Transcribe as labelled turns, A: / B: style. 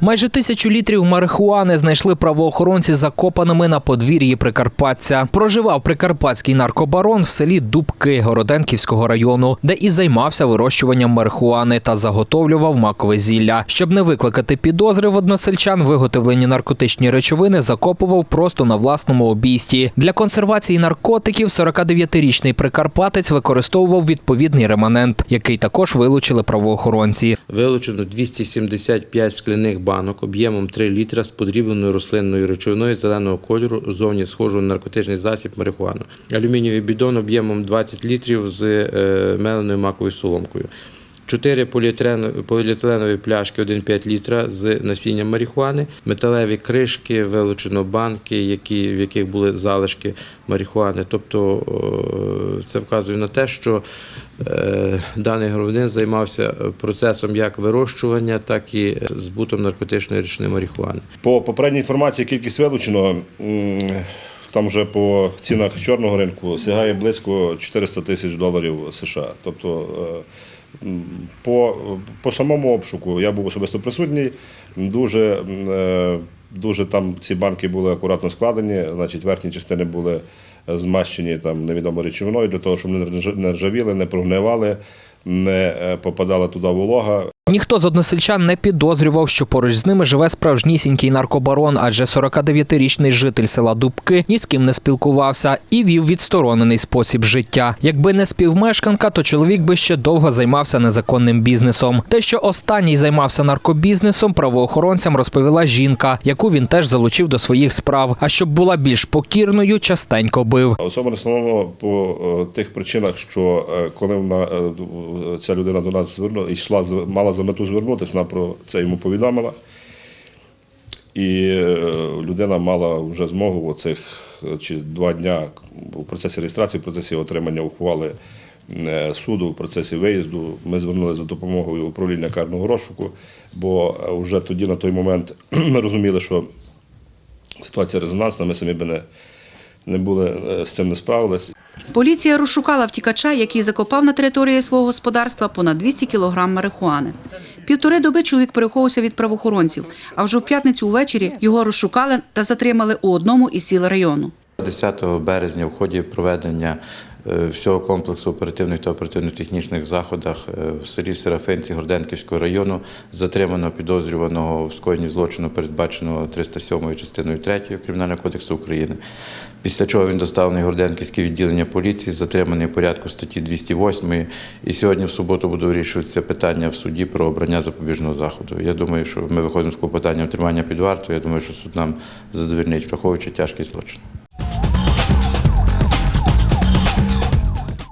A: Майже тисячу літрів марихуани знайшли правоохоронці закопаними на подвір'ї Прикарпатця. Проживав прикарпатський наркобарон в селі Дубки Городенківського району, де і займався вирощуванням марихуани та заготовлював макове зілля. Щоб не викликати підозри в односельчан, виготовлені наркотичні речовини закопував просто на власному обійсті. Для консервації наркотиків 49-річний прикарпатець використовував відповідний реманент, який також вилучили правоохоронці.
B: Вилучено 275 скляних банок об'ємом 3 літра з подрібленою рослинною речовиною зеленого кольору, зовні схожого на наркотичний засіб марихуану. Алюмінієвий бідон об'ємом 20 літрів з е, меленою маковою соломкою. 4 поліетилен- поліетиленові пляшки 1,5 літра з насінням марихуани, металеві кришки, вилучено банки, які, в яких були залишки марихуани. Тобто е, це вказує на те, що е, даний громадянин займався процесом як вирощування, так і збутом наркотичної речовини марихуани.
C: По попередній інформації кількість вилучено м, там вже по цінах чорного ринку сягає близько 400 тисяч доларів США. Тобто е, по, по самому обшуку я був особисто присутній. Дуже, е, дуже там ці банки були акуратно складені, значить верхні частини були змащені там невідомою речовиною для того, щоб не ржавіли, не прогнивали, не е, попадала туди волога.
A: Ніхто з односельчан не підозрював, що поруч з ними живе справжнісінький наркобарон, адже 49-річний житель села Дубки ні з ким не спілкувався і вів відсторонений спосіб життя. Якби не співмешканка, то чоловік би ще довго займався незаконним бізнесом. Те, що останній займався наркобізнесом, правоохоронцям розповіла жінка, яку він теж залучив до своїх справ. А щоб була більш покірною, частенько бив.
C: Особливо основно по е, тих причинах, що е, коли вона, е, ця людина до нас звернула, йшла, мала за мету звернутися, вона про це йому повідомила. І е, людина мала вже змогу оцих е, чи два дня у процесі реєстрації, в процесі отримання ухвали е, суду, в процесі виїзду. Ми звернулися за допомогою управління карного розшуку, бо вже тоді на той момент ми розуміли, що ситуація резонансна, ми самі би не, не були з цим не справилися.
D: Поліція розшукала втікача, який закопав на території свого господарства понад 200 кілограм марихуани. Півтори доби чоловік переховувався від правоохоронців, а вже в п'ятницю увечері його розшукали та затримали у одному із сіл району.
E: 10 березня в ході проведення всього комплексу оперативних та оперативно-технічних заходах е, в селі Серафинці Горденківського району затримано підозрюваного в скоєнні злочину, передбаченого 307 частиною 3 Кримінального кодексу України. Після чого він доставлений в Горденківське відділення поліції, затриманий в порядку статті 208. І сьогодні в суботу буде вирішуватися питання в суді про обрання запобіжного заходу. Я думаю, що ми виходимо з клопотанням тримання під вартою. Я думаю, що суд нам задовольнить, враховуючи тяжкість злочину.